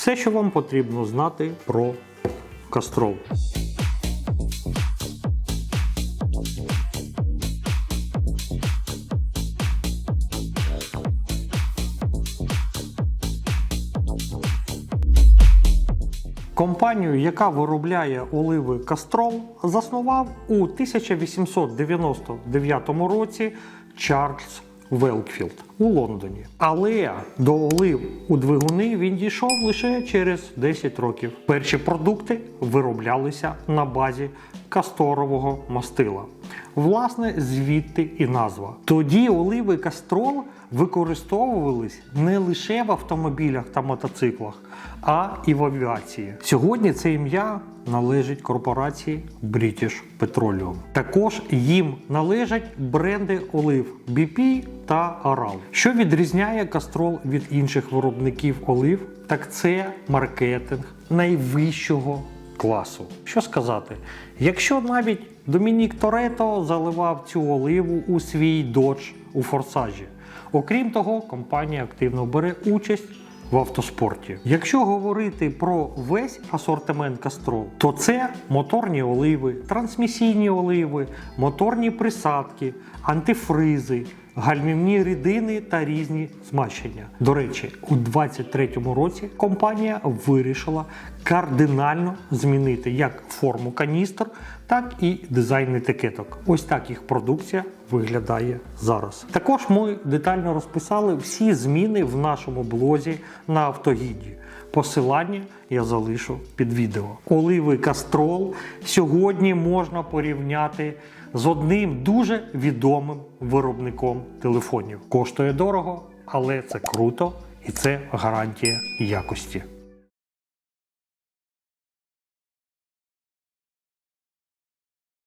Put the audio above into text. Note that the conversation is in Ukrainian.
Все, що вам потрібно знати про кастрол. Компанію, яка виробляє оливи Кастрол, заснував у 1899 році Чарльз Велкфілд у Лондоні. Але до олив у двигуни він дійшов лише через 10 років. Перші продукти вироблялися на базі касторового мастила. Власне, звідти і назва. Тоді оливи Кастрол використовувались не лише в автомобілях та мотоциклах, а і в авіації. Сьогодні це ім'я належить корпорації British Petroleum. Також їм належать бренди олив BP та Aral. Що відрізняє Кастрол від інших виробників олив, так це маркетинг найвищого класу. Що сказати, якщо навіть Домінік Торетто заливав цю оливу у свій додж у форсажі. Окрім того, компанія активно бере участь в автоспорті. Якщо говорити про весь асортимент Кастрол, то це моторні оливи, трансмісійні оливи, моторні присадки, антифризи, гальмівні рідини та різні змащення. До речі, у 2023 році компанія вирішила кардинально змінити як форму каністр, так і дизайн етикеток. Ось так їх продукція виглядає зараз. Також ми детально розписали всі зміни в нашому блозі на автогіді. Посилання я залишу під відео. Оливи Кастрол сьогодні можна порівняти з одним дуже відомим виробником телефонів. Коштує дорого, але це круто і це гарантія якості.